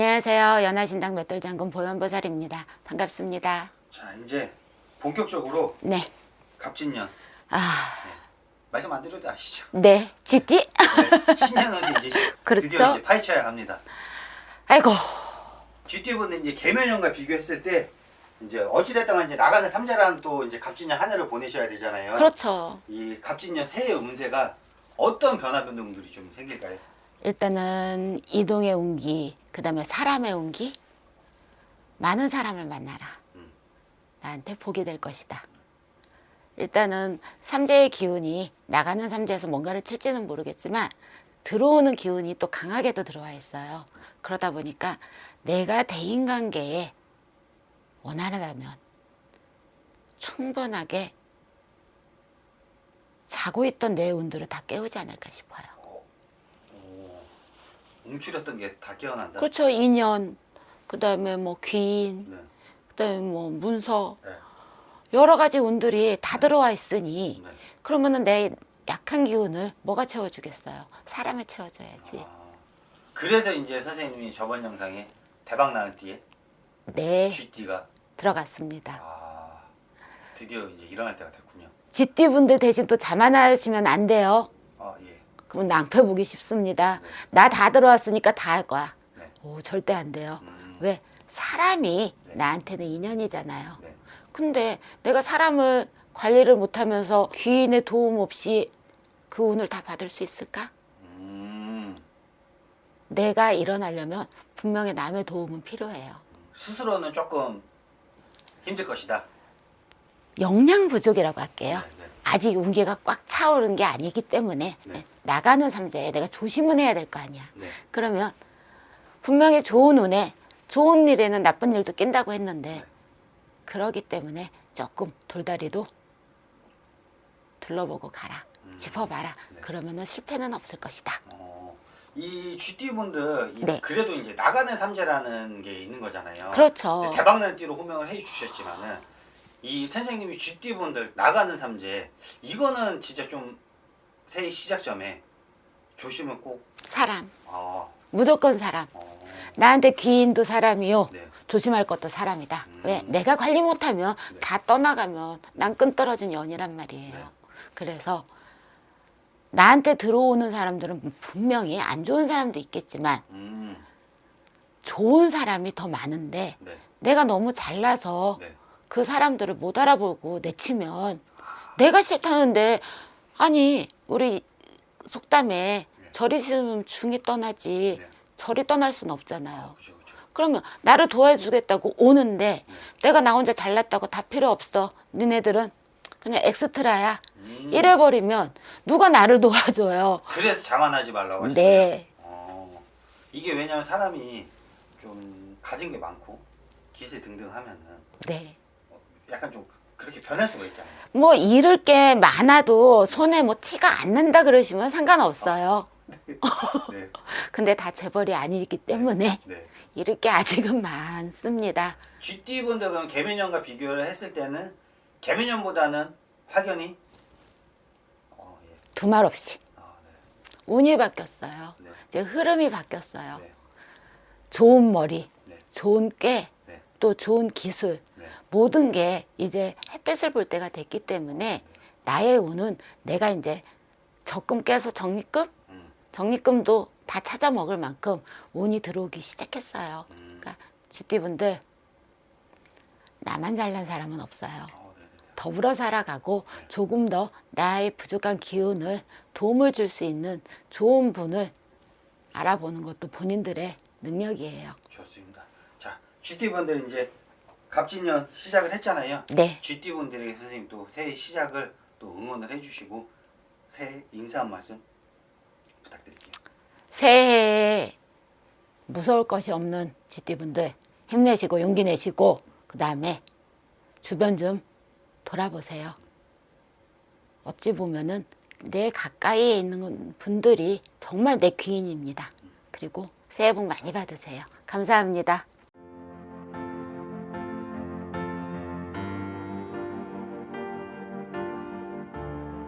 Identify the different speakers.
Speaker 1: 안녕하세요. 연화신당 맷돌장군 보현보살입니다. 반갑습니다.
Speaker 2: 자 이제 본격적으로
Speaker 1: 네.
Speaker 2: 갑진년
Speaker 1: 아,
Speaker 2: 말씀 안 드려도 아시죠?
Speaker 1: 네. GT?
Speaker 2: 네, 신년은 이제
Speaker 1: 그렇죠.
Speaker 2: 드디어 이제 파헤쳐야 합니다.
Speaker 1: 아이고.
Speaker 2: GT분은 이제 개면연과 비교했을 때 이제 어찌됐든 이제 나가는 삼재라는 또 이제 갑진년 한 해를 보내셔야 되잖아요.
Speaker 1: 그렇죠.
Speaker 2: 이 갑진년 새해 운세가 어떤 변화 변동들이 좀 생길까요?
Speaker 1: 일단은 이동의 운기, 그 다음에 사람의 운기, 많은 사람을 만나라.
Speaker 2: 음.
Speaker 1: 나한테 복이 될 것이다. 일단은 삼재의 기운이 나가는 삼재에서 뭔가를 칠지는 모르겠지만 들어오는 기운이 또 강하게도 들어와 있어요. 그러다 보니까 내가 대인관계에 원활하다면 충분하게 자고 있던 내 운들을 다 깨우지 않을까 싶어요.
Speaker 2: 오, 움츠렸던 게 다 깨어난다.
Speaker 1: 그렇죠. 인연, 그 다음에 뭐 귀인,
Speaker 2: 네.
Speaker 1: 그 다음에 뭐 문서,
Speaker 2: 네.
Speaker 1: 여러 가지 운들이 다 들어와 있으니
Speaker 2: 네.
Speaker 1: 그러면은 내 약한 기운을 뭐가 채워주겠어요? 사람이 채워줘야지.
Speaker 2: 아, 그래서 이제 선생님이 저번 영상에 대박 나는 뒤에
Speaker 1: 네,
Speaker 2: GT가
Speaker 1: 들어갔습니다.
Speaker 2: 아 드디어 이제 일어날 때가 됐군요.
Speaker 1: GT 분들 대신 또 자만하시면 안 돼요. 그럼 낭패 보기 쉽습니다. 나 다 들어왔으니까 다 할 거야.
Speaker 2: 네.
Speaker 1: 오, 절대 안 돼요.
Speaker 2: 음,
Speaker 1: 왜? 사람이
Speaker 2: 네.
Speaker 1: 나한테는 인연이잖아요.
Speaker 2: 네.
Speaker 1: 근데 내가 사람을 관리를 못하면서 귀인의 도움 없이 그 운을 다 받을 수 있을까?
Speaker 2: 음,
Speaker 1: 내가 일어나려면 분명히 남의 도움은 필요해요.
Speaker 2: 스스로는 조금 힘들 것이다.
Speaker 1: 역량 부족이라고 할게요.
Speaker 2: 네, 네.
Speaker 1: 아직 운기가 꽉 차오른 게 아니기 때문에
Speaker 2: 네.
Speaker 1: 나가는 삼재에 내가 조심은 해야 될 거 아니야.
Speaker 2: 네.
Speaker 1: 그러면 분명히 좋은 운에 좋은 일에는 나쁜 일도 낀다고 했는데
Speaker 2: 네.
Speaker 1: 그러기 때문에 조금 돌다리도 둘러보고 가라.
Speaker 2: 음.
Speaker 1: 짚어봐라.
Speaker 2: 네.
Speaker 1: 그러면은 실패는 없을 것이다.
Speaker 2: 어, 이 GT 분들 이-
Speaker 1: 네.
Speaker 2: 그래도 이제 나가는 삼재라는 게 있는 거잖아요.
Speaker 1: 그렇죠.
Speaker 2: 대박나는 띠로 호명을 해주셨지만은 이 선생님이 GT 분들 나가는 삼재 이거는 진짜 좀 새해 시작점에 조심을 꼭
Speaker 1: 사람.
Speaker 2: 아,
Speaker 1: 무조건 사람.
Speaker 2: 어,
Speaker 1: 나한테 귀인도 사람이요.
Speaker 2: 네.
Speaker 1: 조심할 것도 사람이다.
Speaker 2: 음.
Speaker 1: 왜? 내가 관리 못하면
Speaker 2: 네.
Speaker 1: 다 떠나가면 난 끈 떨어진 연이란 말이에요.
Speaker 2: 네.
Speaker 1: 그래서 나한테 들어오는 사람들은 분명히 안 좋은 사람도 있겠지만
Speaker 2: 음,
Speaker 1: 좋은 사람이 더 많은데
Speaker 2: 네,
Speaker 1: 내가 너무 잘나서
Speaker 2: 네.
Speaker 1: 그 사람들을 못 알아보고 내치면 내가 싫다는데 아니 우리 속담에 절이 싫으면 중이 떠나지
Speaker 2: 네.
Speaker 1: 절이 떠날 수는 없잖아요.
Speaker 2: 그죠.
Speaker 1: 그러면 나를 도와주겠다고 오는데
Speaker 2: 네.
Speaker 1: 내가 나 혼자 잘났다고 다 필요 없어. 니네들은 그냥 엑스트라야.
Speaker 2: 음,
Speaker 1: 이래버리면 누가 나를 도와줘요.
Speaker 2: 그래서 자만하지 말라고 하시네요.
Speaker 1: 네.
Speaker 2: 어, 이게 왜냐면 사람이 좀 가진 게 많고 기세 등등 하면은
Speaker 1: 네.
Speaker 2: 약간 좀 그렇게 변할 수가 있잖아요.
Speaker 1: 뭐 잃을 게 많아도 손에 뭐 티가 안 난다 그러시면 상관없어요.
Speaker 2: 네,
Speaker 1: 근데 다 재벌이 아니기 때문에
Speaker 2: 네.
Speaker 1: 잃을 게 아직은 많습니다.
Speaker 2: GT 분들 그럼 개면연과 비교를 했을 때는 개면연보다는 확연히 어, 예.
Speaker 1: 두말 없이
Speaker 2: 아, 네.
Speaker 1: 운이 바뀌었어요.
Speaker 2: 네.
Speaker 1: 이제 흐름이 바뀌었어요.
Speaker 2: 네.
Speaker 1: 좋은 머리,
Speaker 2: 네.
Speaker 1: 좋은 꽤,
Speaker 2: 네.
Speaker 1: 또 좋은 기술,
Speaker 2: 네.
Speaker 1: 모든 게 이제 햇빛을 볼 때가 됐기 때문에 나의 운은 내가 이제 적금 깨서 적립금,
Speaker 2: 음,
Speaker 1: 적립금도 다 찾아 먹을 만큼 운이 들어오기 시작했어요.
Speaker 2: 음.
Speaker 1: 그러니까 GT분들 나만 잘난 사람은 없어요.
Speaker 2: 어, 네, 네, 네.
Speaker 1: 더불어 살아가고 조금 더 나의 부족한 기운을 도움을 줄 수 있는 좋은 분을 알아보는 것도 본인들의 능력이에요.
Speaker 2: 좋습니다. 자, GT 분들 이제 갑진년 시작을 했잖아요.
Speaker 1: 네.
Speaker 2: GT 분들에게 선생님 또 새해 시작을 또 응원을 해주시고 새해 인사 한 말씀 부탁드릴게요.
Speaker 1: 새해에 무서울 것이 없는 GT분들 힘내시고 용기 내시고 그 다음에 주변 좀 돌아보세요. 어찌 보면은 내 가까이에 있는 분들이 정말 내 귀인입니다. 그리고 새해 복 많이 받으세요. 감사합니다.